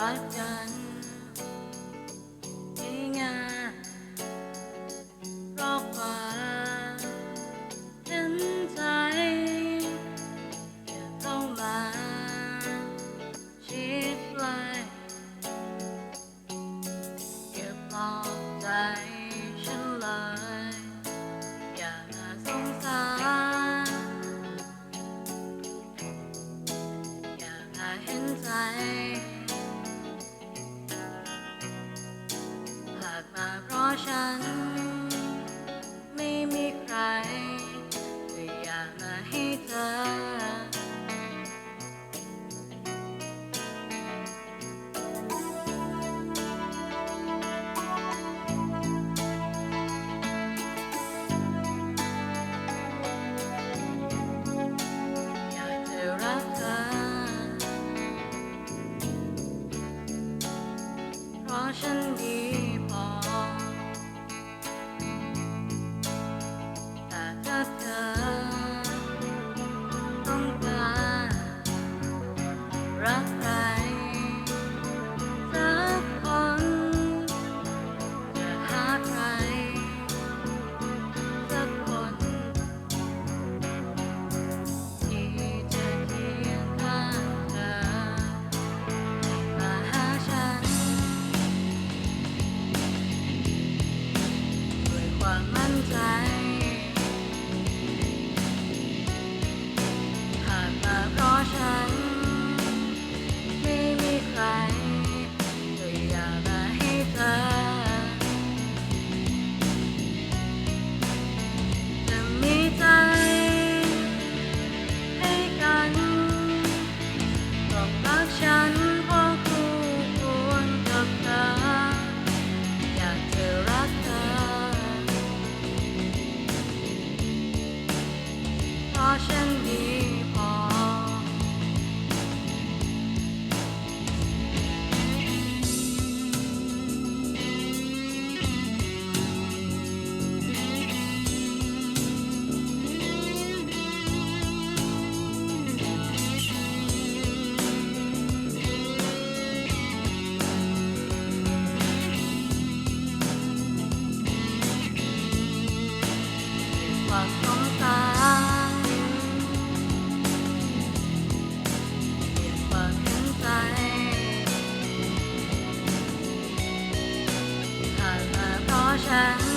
รักกันที่งานเพราะความเห็นใจอย่าเท่าลาชิดไกลเก็บหลอกใจฉันเลยอย่าสงสารอย่าเห็นใจ 身体。 ทาง